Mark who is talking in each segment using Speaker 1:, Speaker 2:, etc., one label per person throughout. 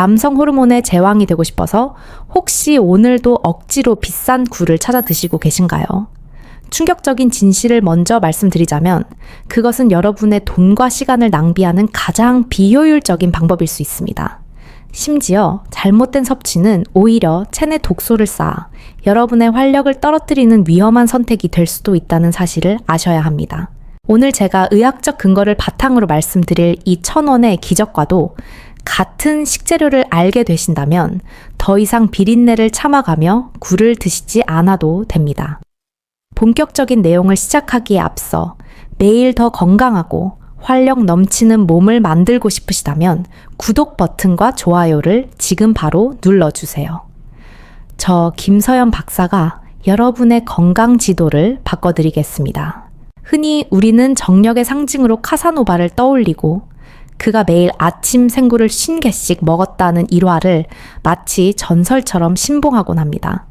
Speaker 1: 남성 호르몬의 제왕이 되고 싶어서 혹시 오늘도 억지로 비싼 굴을 찾아 드시고 계신가요? 충격적인 진실을 먼저 말씀드리자면 그것은 여러분의 돈과 시간을 낭비하는 가장 비효율적인 방법일 수 있습니다. 심지어 잘못된 섭취는 오히려 체내 독소를 쌓아 여러분의 활력을 떨어뜨리는 위험한 선택이 될 수도 있다는 사실을 아셔야 합니다. 오늘 제가 의학적 근거를 바탕으로 말씀드릴 이 천원의 기적과도 같은 식재료를 알게 되신다면 더 이상 비린내를 참아가며 굴을 드시지 않아도 됩니다. 본격적인 내용을 시작하기에 앞서 매일 더 건강하고 활력 넘치는 몸을 만들고 싶으시다면 구독 버튼과 좋아요를 지금 바로 눌러주세요. 저 김서연 박사가 여러분의 건강 지도를 바꿔드리겠습니다. 흔히 우리는 정력의 상징으로 카사노바를 떠올리고 그가 매일 아침 생굴을 50개씩 먹었다는 일화를 마치 전설처럼 신봉하곤 합니다.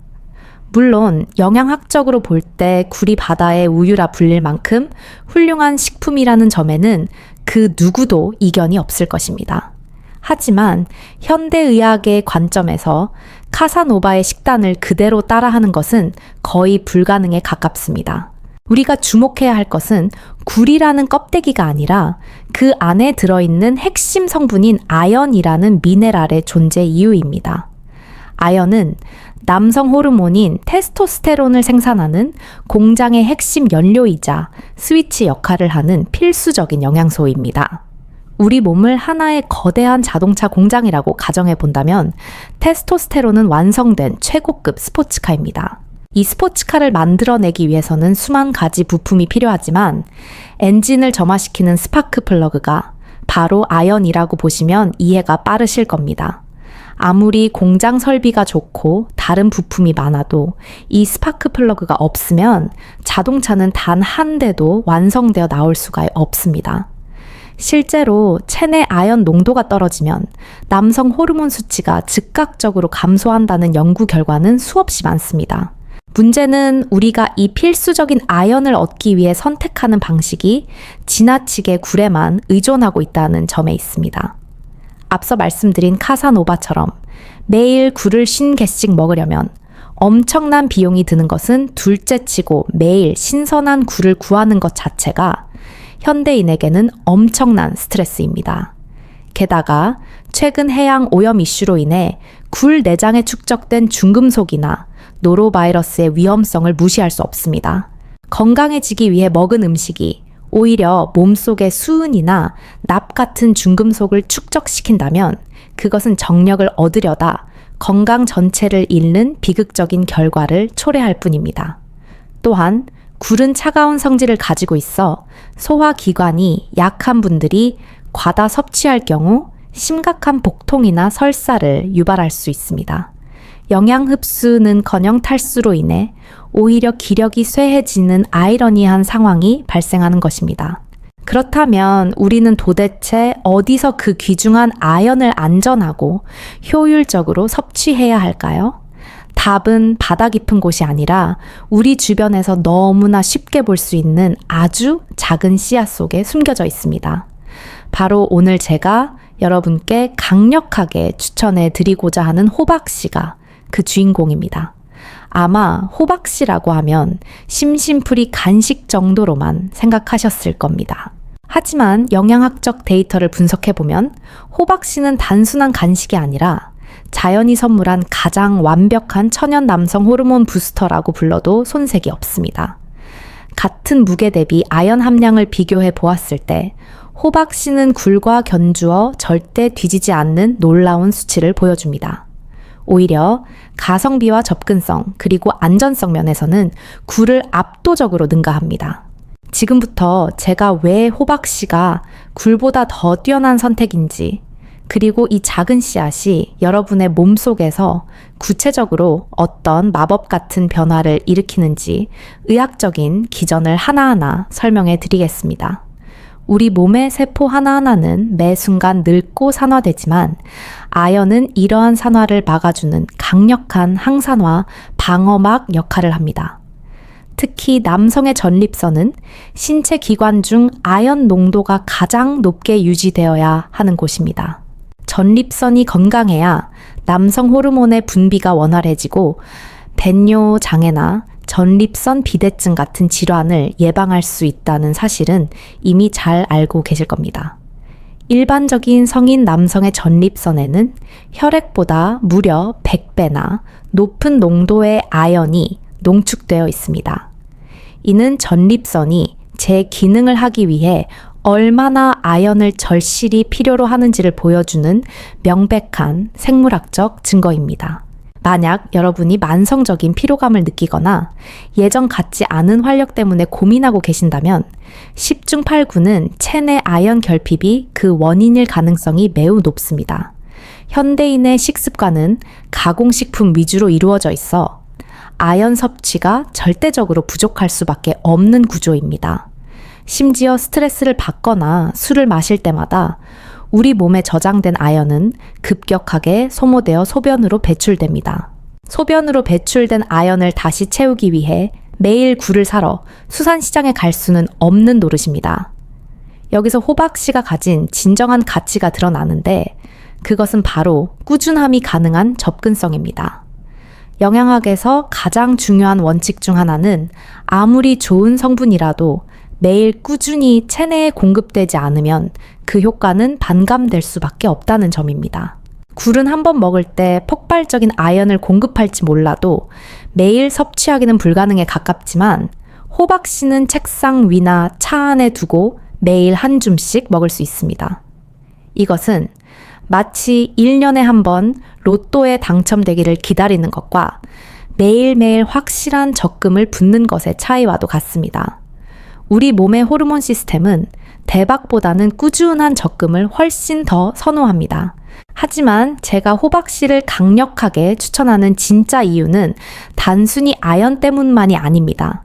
Speaker 1: 물론 영양학적으로 볼때 굴이 바다의 우유라 불릴 만큼 훌륭한 식품이라는 점에는 그 누구도 이견이 없을 것입니다. 하지만 현대의학의 관점에서 카사노바의 식단을 그대로 따라하는 것은 거의 불가능에 가깝습니다. 우리가 주목해야 할 것은 굴이라는 껍데기가 아니라 그 안에 들어있는 핵심 성분인 아연이라는 미네랄의 존재 이유입니다. 아연은 남성 호르몬인 테스토스테론을 생산하는 공장의 핵심 연료이자 스위치 역할을 하는 필수적인 영양소입니다. 우리 몸을 하나의 거대한 자동차 공장이라고 가정해 본다면 테스토스테론은 완성된 최고급 스포츠카입니다. 이 스포츠카를 만들어내기 위해서는 수만 가지 부품이 필요하지만 엔진을 점화시키는 스파크 플러그가 바로 아연이라고 보시면 이해가 빠르실 겁니다. 아무리 공장 설비가 좋고 다른 부품이 많아도 이 스파크 플러그가 없으면 자동차는 단 한 대도 완성되어 나올 수가 없습니다. 실제로 체내 아연 농도가 떨어지면 남성 호르몬 수치가 즉각적으로 감소한다는 연구 결과는 수없이 많습니다. 문제는 우리가 이 필수적인 아연을 얻기 위해 선택하는 방식이 지나치게 굴에만 의존하고 있다는 점에 있습니다. 앞서 말씀드린 카사노바처럼 매일 굴을 50개씩 먹으려면 엄청난 비용이 드는 것은 둘째 치고 매일 신선한 굴을 구하는 것 자체가 현대인에게는 엄청난 스트레스입니다. 게다가 최근 해양 오염 이슈로 인해 굴 내장에 축적된 중금속이나 노로바이러스의 위험성을 무시할 수 없습니다. 건강해지기 위해 먹은 음식이 오히려 몸속의 수은이나 납 같은 중금속을 축적시킨다면 그것은 정력을 얻으려다 건강 전체를 잃는 비극적인 결과를 초래할 뿐입니다. 또한 굴은 차가운 성질을 가지고 있어 소화기관이 약한 분들이 과다 섭취할 경우 심각한 복통이나 설사를 유발할 수 있습니다. 영양 흡수는 커녕 탈수로 인해 오히려 기력이 쇠해지는 아이러니한 상황이 발생하는 것입니다. 그렇다면 우리는 도대체 어디서 그 귀중한 아연을 안전하고 효율적으로 섭취해야 할까요? 답은 바다 깊은 곳이 아니라 우리 주변에서 너무나 쉽게 볼 수 있는 아주 작은 씨앗 속에 숨겨져 있습니다. 바로 오늘 제가 여러분께 강력하게 추천해 드리고자 하는 호박 씨가 그 주인공입니다. 아마 호박씨라고 하면 심심풀이 간식 정도로만 생각하셨을 겁니다. 하지만 영양학적 데이터를 분석해보면 호박씨는 단순한 간식이 아니라 자연이 선물한 가장 완벽한 천연 남성 호르몬 부스터라고 불러도 손색이 없습니다. 같은 무게 대비 아연 함량을 비교해 보았을 때 호박씨는 굴과 견주어 절대 뒤지지 않는 놀라운 수치를 보여줍니다. 오히려 가성비와 접근성 그리고 안전성 면에서는 굴을 압도적으로 능가합니다. 지금부터 제가 왜 호박 씨가 굴보다 더 뛰어난 선택인지 그리고 이 작은 씨앗이 여러분의 몸 속에서 구체적으로 어떤 마법 같은 변화를 일으키는지 의학적인 기전을 하나하나 설명해 드리겠습니다. 우리 몸의 세포 하나하나는 매 순간 늙고 산화되지만 아연은 이러한 산화를 막아주는 강력한 항산화 방어막 역할을 합니다. 특히 남성의 전립선은 신체 기관 중 아연 농도가 가장 높게 유지되어야 하는 곳입니다. 전립선이 건강해야 남성 호르몬의 분비가 원활해지고 배뇨 장애나 전립선 비대증 같은 질환을 예방할 수 있다는 사실은 이미 잘 알고 계실 겁니다. 일반적인 성인 남성의 전립선에는 혈액보다 무려 100배나 높은 농도의 아연이 농축되어 있습니다. 이는 전립선이 제 기능을 하기 위해 얼마나 아연을 절실히 필요로 하는지를 보여주는 명백한 생물학적 증거입니다. 만약 여러분이 만성적인 피로감을 느끼거나 예전 같지 않은 활력 때문에 고민하고 계신다면 10중 8구는 체내 아연 결핍이 그 원인일 가능성이 매우 높습니다. 현대인의 식습관은 가공식품 위주로 이루어져 있어 아연 섭취가 절대적으로 부족할 수밖에 없는 구조입니다. 심지어 스트레스를 받거나 술을 마실 때마다 우리 몸에 저장된 아연은 급격하게 소모되어 소변으로 배출됩니다. 소변으로 배출된 아연을 다시 채우기 위해 매일 굴을 사러 수산시장에 갈 수는 없는 노릇입니다. 여기서 호박 씨가 가진 진정한 가치가 드러나는데 그것은 바로 꾸준함이 가능한 접근성입니다. 영양학에서 가장 중요한 원칙 중 하나는 아무리 좋은 성분이라도 매일 꾸준히 체내에 공급되지 않으면 그 효과는 반감될 수밖에 없다는 점입니다. 굴은 한 번 먹을 때 폭발적인 아연을 공급할지 몰라도 매일 섭취하기는 불가능에 가깝지만 호박씨는 책상 위나 차 안에 두고 매일 한 줌씩 먹을 수 있습니다. 이것은 마치 1년에 한 번 로또에 당첨되기를 기다리는 것과 매일매일 확실한 적금을 붓는 것의 차이와도 같습니다. 우리 몸의 호르몬 시스템은 대박보다는 꾸준한 적금을 훨씬 더 선호합니다. 하지만 제가 호박씨를 강력하게 추천하는 진짜 이유는 단순히 아연 때문만이 아닙니다.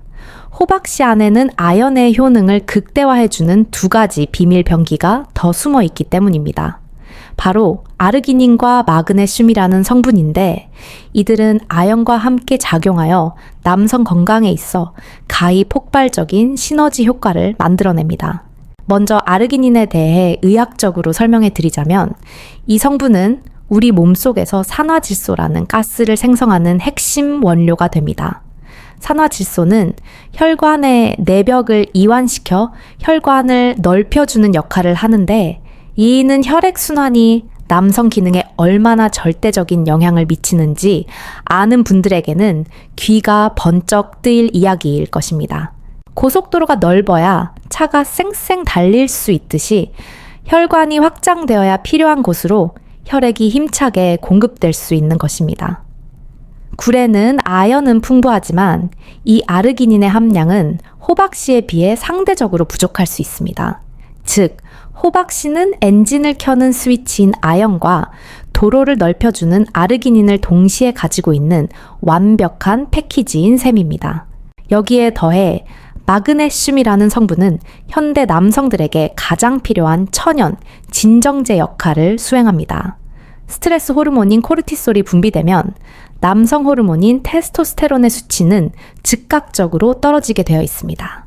Speaker 1: 호박씨 안에는 아연의 효능을 극대화해주는 두 가지 비밀 병기가 더 숨어 있기 때문입니다. 바로 아르기닌과 마그네슘이라는 성분인데 이들은 아연과 함께 작용하여 남성 건강에 있어 가히 폭발적인 시너지 효과를 만들어냅니다. 먼저 아르기닌에 대해 의학적으로 설명해 드리자면 이 성분은 우리 몸속에서 산화질소라는 가스를 생성하는 핵심 원료가 됩니다. 산화질소는 혈관의 내벽을 이완시켜 혈관을 넓혀주는 역할을 하는데 이는 혈액순환이 남성 기능에 얼마나 절대적인 영향을 미치는지 아는 분들에게는 귀가 번쩍 뜨일 이야기일 것입니다. 고속도로가 넓어야 차가 쌩쌩 달릴 수 있듯이 혈관이 확장되어야 필요한 곳으로 혈액이 힘차게 공급될 수 있는 것입니다. 굴에는 아연은 풍부하지만 이 아르기닌의 함량은 호박씨에 비해 상대적으로 부족할 수 있습니다. 즉, 호박씨는 엔진을 켜는 스위치인 아연과 도로를 넓혀주는 아르기닌을 동시에 가지고 있는 완벽한 패키지인 셈입니다. 여기에 더해 마그네슘이라는 성분은 현대 남성들에게 가장 필요한 천연, 진정제 역할을 수행합니다. 스트레스 호르몬인 코르티솔이 분비되면 남성 호르몬인 테스토스테론의 수치는 즉각적으로 떨어지게 되어 있습니다.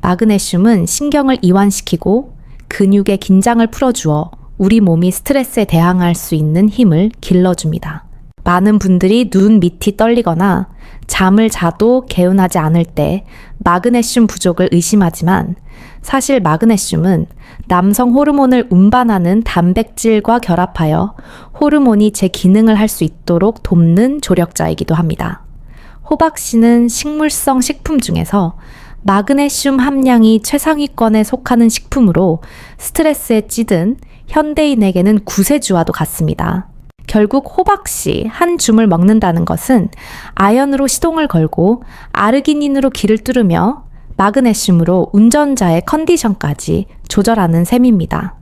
Speaker 1: 마그네슘은 신경을 이완시키고 근육의 긴장을 풀어주어 우리 몸이 스트레스에 대항할 수 있는 힘을 길러줍니다. 많은 분들이 눈 밑이 떨리거나 잠을 자도 개운하지 않을 때 마그네슘 부족을 의심하지만 사실 마그네슘은 남성 호르몬을 운반하는 단백질과 결합하여 호르몬이 제 기능을 할 수 있도록 돕는 조력자이기도 합니다. 호박 씨는 식물성 식품 중에서 마그네슘 함량이 최상위권에 속하는 식품으로 스트레스에 찌든 현대인에게는 구세주와도 같습니다. 결국 호박씨 한 줌을 먹는다는 것은 아연으로 시동을 걸고 아르기닌으로 길을 뚫으며 마그네슘으로 운전자의 컨디션까지 조절하는 셈입니다.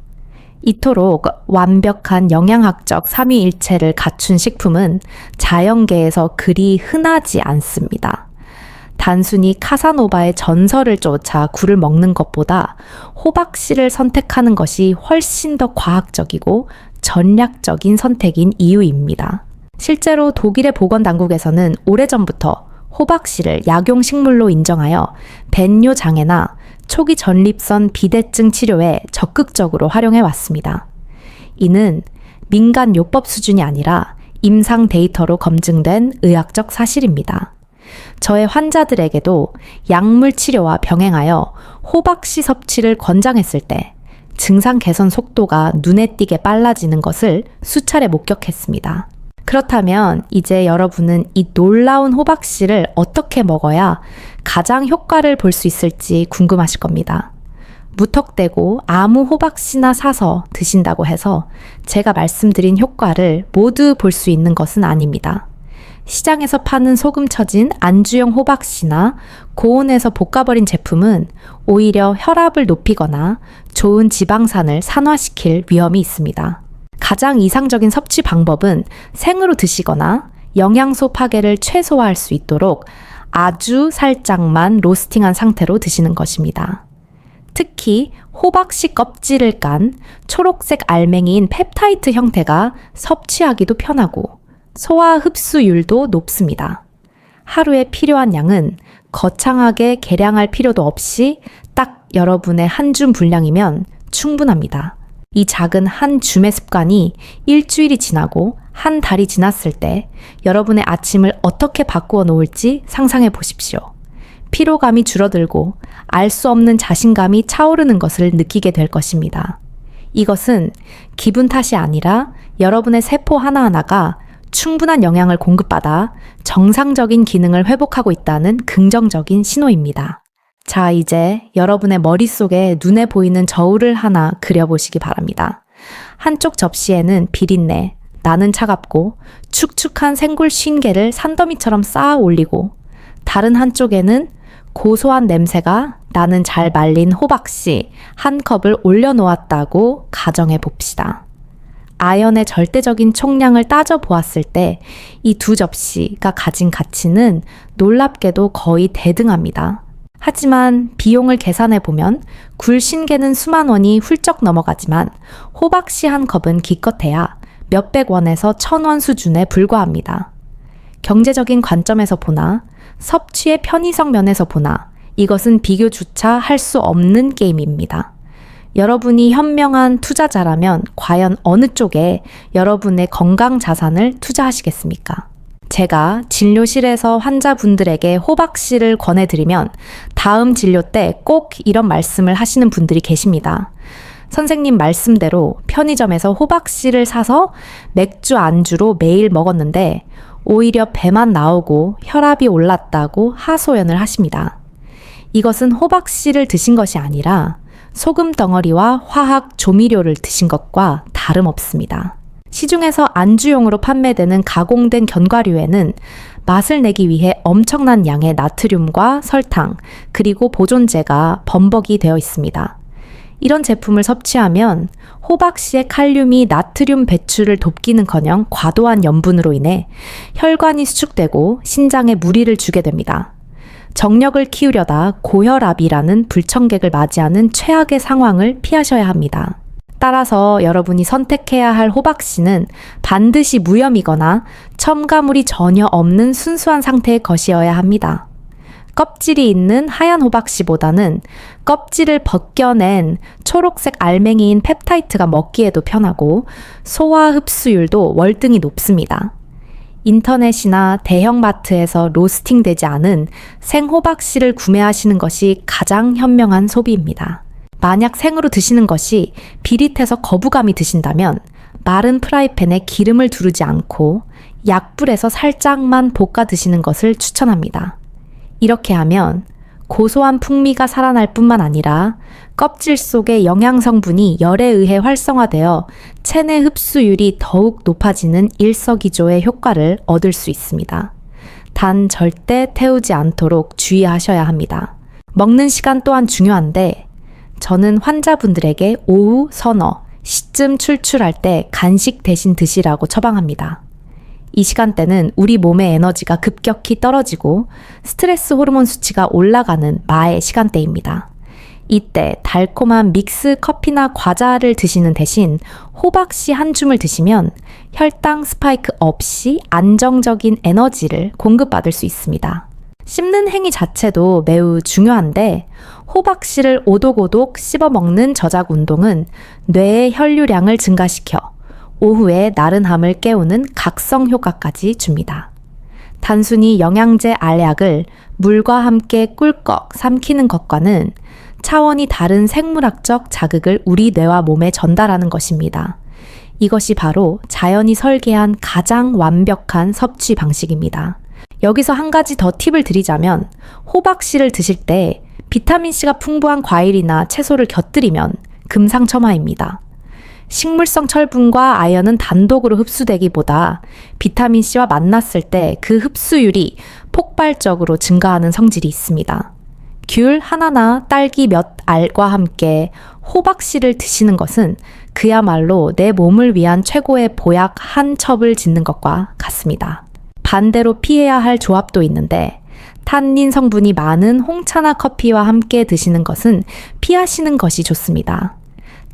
Speaker 1: 이토록 완벽한 영양학적 삼위일체를 갖춘 식품은 자연계에서 그리 흔하지 않습니다. 단순히 카사노바의 전설을 쫓아 굴을 먹는 것보다 호박씨를 선택하는 것이 훨씬 더 과학적이고 전략적인 선택인 이유입니다. 실제로 독일의 보건당국에서는 오래전부터 호박씨를 약용식물로 인정하여 벤뇨 장애나 초기 전립선 비대증 치료에 적극적으로 활용해 왔습니다. 이는 민간 요법 수준이 아니라 임상 데이터로 검증된 의학적 사실입니다. 저의 환자들에게도 약물 치료와 병행하여 호박씨 섭취를 권장했을 때 증상 개선 속도가 눈에 띄게 빨라지는 것을 수차례 목격했습니다. 그렇다면 이제 여러분은 이 놀라운 호박씨를 어떻게 먹어야 가장 효과를 볼 수 있을지 궁금하실 겁니다. 무턱대고 아무 호박씨나 사서 드신다고 해서 제가 말씀드린 효과를 모두 볼 수 있는 것은 아닙니다. 시장에서 파는 소금 쳐진 안주용 호박씨나 고온에서 볶아버린 제품은 오히려 혈압을 높이거나 좋은 지방산을 산화시킬 위험이 있습니다. 가장 이상적인 섭취 방법은 생으로 드시거나 영양소 파괴를 최소화할 수 있도록 아주 살짝만 로스팅한 상태로 드시는 것입니다. 특히 호박씨 껍질을 깐 초록색 알맹이인 펩타이트 형태가 섭취하기도 편하고 소화 흡수율도 높습니다. 하루에 필요한 양은 거창하게 계량할 필요도 없이 딱 여러분의 한 줌 분량이면 충분합니다. 이 작은 한 줌의 습관이 일주일이 지나고 한 달이 지났을 때 여러분의 아침을 어떻게 바꾸어 놓을지 상상해 보십시오. 피로감이 줄어들고 알 수 없는 자신감이 차오르는 것을 느끼게 될 것입니다. 이것은 기분 탓이 아니라 여러분의 세포 하나하나가 충분한 영양을 공급받아 정상적인 기능을 회복하고 있다는 긍정적인 신호입니다. 자, 이제 여러분의 머릿속에 눈에 보이는 저울을 하나 그려보시기 바랍니다. 한쪽 접시에는 비린내, 나는 차갑고 축축한 생굴 쉰개를 산더미처럼 쌓아 올리고 다른 한쪽에는 고소한 냄새가 나는 잘 말린 호박씨 한 컵을 올려놓았다고 가정해 봅시다. 아연의 절대적인 총량을 따져 보았을 때 이 두 접시가 가진 가치는 놀랍게도 거의 대등합니다. 하지만 비용을 계산해 보면 굴신개는 수만 원이 훌쩍 넘어가지만 호박씨 한 컵은 기껏해야 몇백 원에서 천 원 수준에 불과합니다. 경제적인 관점에서 보나 섭취의 편의성 면에서 보나 이것은 비교조차 할 수 없는 게임입니다. 여러분이 현명한 투자자라면 과연 어느 쪽에 여러분의 건강 자산을 투자하시겠습니까? 제가 진료실에서 환자분들에게 호박씨를 권해드리면 다음 진료 때 꼭 이런 말씀을 하시는 분들이 계십니다. 선생님 말씀대로 편의점에서 호박씨를 사서 맥주 안주로 매일 먹었는데 오히려 배만 나오고 혈압이 올랐다고 하소연을 하십니다. 이것은 호박씨를 드신 것이 아니라 소금 덩어리와 화학 조미료를 드신 것과 다름없습니다. 시중에서 안주용으로 판매되는 가공된 견과류에는 맛을 내기 위해 엄청난 양의 나트륨과 설탕, 그리고 보존제가 범벅이 되어 있습니다. 이런 제품을 섭취하면 호박씨의 칼륨이 나트륨 배출을 돕기는 커녕 과도한 염분으로 인해 혈관이 수축되고 신장에 무리를 주게 됩니다. 정력을 키우려다 고혈압이라는 불청객을 맞이하는 최악의 상황을 피하셔야 합니다. 따라서 여러분이 선택해야 할 호박씨는 반드시 무염이거나 첨가물이 전혀 없는 순수한 상태의 것이어야 합니다. 껍질이 있는 하얀 호박씨보다는 껍질을 벗겨낸 초록색 알맹이인 펩타이트가 먹기에도 편하고 소화 흡수율도 월등히 높습니다. 인터넷이나 대형마트에서 로스팅 되지 않은 생호박씨를 구매하시는 것이 가장 현명한 소비입니다. 만약 생으로 드시는 것이 비릿해서 거부감이 드신다면 마른 프라이팬에 기름을 두르지 않고 약불에서 살짝만 볶아 드시는 것을 추천합니다. 이렇게 하면 고소한 풍미가 살아날 뿐만 아니라 껍질 속의 영양 성분이 열에 의해 활성화되어 체내 흡수율이 더욱 높아지는 일석이조의 효과를 얻을 수 있습니다. 단 절대 태우지 않도록 주의하셔야 합니다. 먹는 시간 또한 중요한데 저는 환자분들에게 오후 서너 시쯤 출출할 때 간식 대신 드시라고 처방합니다. 이 시간대는 우리 몸의 에너지가 급격히 떨어지고 스트레스 호르몬 수치가 올라가는 마의 시간대입니다. 이때 달콤한 믹스 커피나 과자를 드시는 대신 호박씨 한 줌을 드시면 혈당 스파이크 없이 안정적인 에너지를 공급받을 수 있습니다. 씹는 행위 자체도 매우 중요한데 호박씨를 오독오독 씹어 먹는 저작 운동은 뇌의 혈류량을 증가시켜 오후에 나른함을 깨우는 각성 효과까지 줍니다. 단순히 영양제 알약을 물과 함께 꿀꺽 삼키는 것과는 차원이 다른 생물학적 자극을 우리 뇌와 몸에 전달하는 것입니다. 이것이 바로 자연이 설계한 가장 완벽한 섭취 방식입니다. 여기서 한 가지 더 팁을 드리자면 호박씨를 드실 때 비타민C가 풍부한 과일이나 채소를 곁들이면 금상첨화입니다. 식물성 철분과 아연은 단독으로 흡수되기보다 비타민C와 만났을 때 그 흡수율이 폭발적으로 증가하는 성질이 있습니다. 귤 하나나 딸기 몇 알과 함께 호박씨를 드시는 것은 그야말로 내 몸을 위한 최고의 보약 한 첩을 짓는 것과 같습니다. 반대로 피해야 할 조합도 있는데 탄닌 성분이 많은 홍차나 커피와 함께 드시는 것은 피하시는 것이 좋습니다.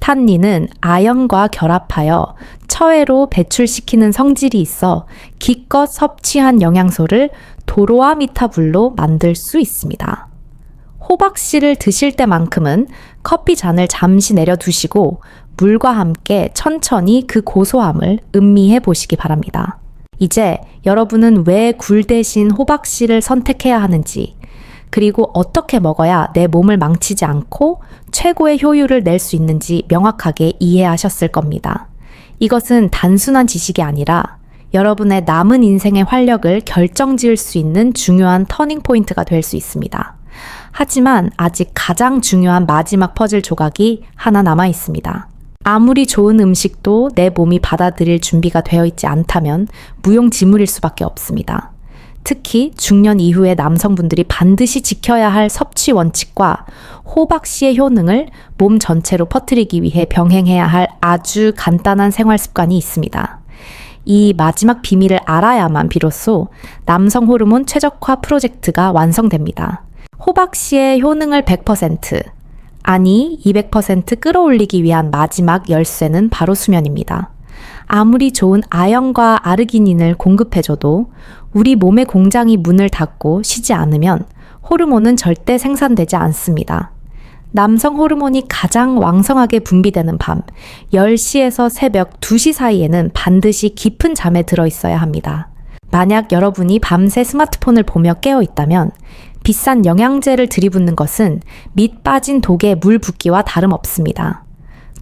Speaker 1: 탄닌은 아연과 결합하여 처해로 배출시키는 성질이 있어 기껏 섭취한 영양소를 도로아미타불로 만들 수 있습니다. 호박씨를 드실 때만큼은 커피 잔을 잠시 내려두시고 물과 함께 천천히 그 고소함을 음미해 보시기 바랍니다. 이제 여러분은 왜 굴 대신 호박씨를 선택해야 하는지, 그리고 어떻게 먹어야 내 몸을 망치지 않고 최고의 효율을 낼 수 있는지 명확하게 이해하셨을 겁니다. 이것은 단순한 지식이 아니라 여러분의 남은 인생의 활력을 결정 지을 수 있는 중요한 터닝 포인트가 될 수 있습니다. 하지만 아직 가장 중요한 마지막 퍼즐 조각이 하나 남아 있습니다. 아무리 좋은 음식도 내 몸이 받아들일 준비가 되어 있지 않다면 무용지물일 수밖에 없습니다. 특히 중년 이후의 남성분들이 반드시 지켜야 할 섭취 원칙과 호박씨의 효능을 몸 전체로 퍼뜨리기 위해 병행해야 할 아주 간단한 생활 습관이 있습니다. 이 마지막 비밀을 알아야만 비로소 남성 호르몬 최적화 프로젝트가 완성됩니다. 호박씨의 효능을 100%, 아니 200% 끌어올리기 위한 마지막 열쇠는 바로 수면입니다. 아무리 좋은 아연과 아르기닌을 공급해줘도 우리 몸의 공장이 문을 닫고 쉬지 않으면 호르몬은 절대 생산되지 않습니다. 남성 호르몬이 가장 왕성하게 분비되는 밤 10시에서 새벽 2시 사이에는 반드시 깊은 잠에 들어 있어야 합니다. 만약 여러분이 밤새 스마트폰을 보며 깨어 있다면 비싼 영양제를 들이붓는 것은 밑 빠진 독에 물 붓기와 다름없습니다.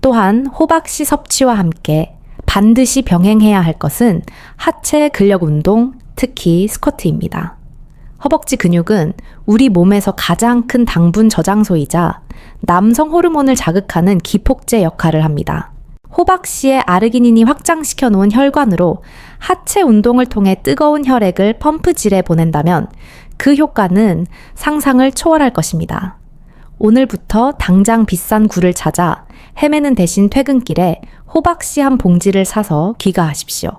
Speaker 1: 또한 호박씨 섭취와 함께 반드시 병행해야 할 것은 하체 근력 운동, 특히 스쿼트입니다. 허벅지 근육은 우리 몸에서 가장 큰 당분 저장소이자 남성 호르몬을 자극하는 기폭제 역할을 합니다. 호박씨의 아르기닌이 확장시켜 놓은 혈관으로 하체 운동을 통해 뜨거운 혈액을 펌프질에 보낸다면 그 효과는 상상을 초월할 것입니다. 오늘부터 당장 비싼 굴을 찾아 헤매는 대신 퇴근길에 호박씨 한 봉지를 사서 귀가하십시오.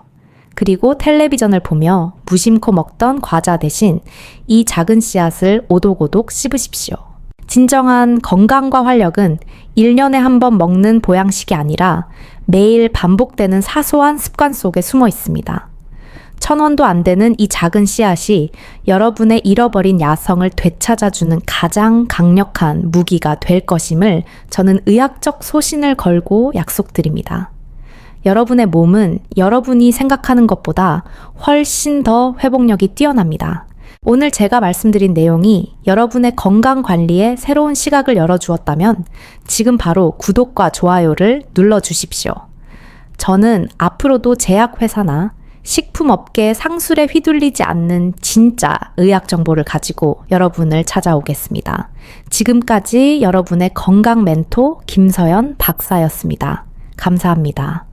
Speaker 1: 그리고 텔레비전을 보며 무심코 먹던 과자 대신 이 작은 씨앗을 오독오독 씹으십시오. 진정한 건강과 활력은 1년에 한 번 먹는 보양식이 아니라 매일 반복되는 사소한 습관 속에 숨어 있습니다. 천 원도 안 되는 이 작은 씨앗이 여러분의 잃어버린 야성을 되찾아주는 가장 강력한 무기가 될 것임을 저는 의학적 소신을 걸고 약속드립니다. 여러분의 몸은 여러분이 생각하는 것보다 훨씬 더 회복력이 뛰어납니다. 오늘 제가 말씀드린 내용이 여러분의 건강 관리에 새로운 시각을 열어주었다면 지금 바로 구독과 좋아요를 눌러주십시오. 저는 앞으로도 제약회사나 식품업계 상술에 휘둘리지 않는 진짜 의학 정보를 가지고 여러분을 찾아오겠습니다. 지금까지 여러분의 건강 멘토 김서연 박사였습니다. 감사합니다.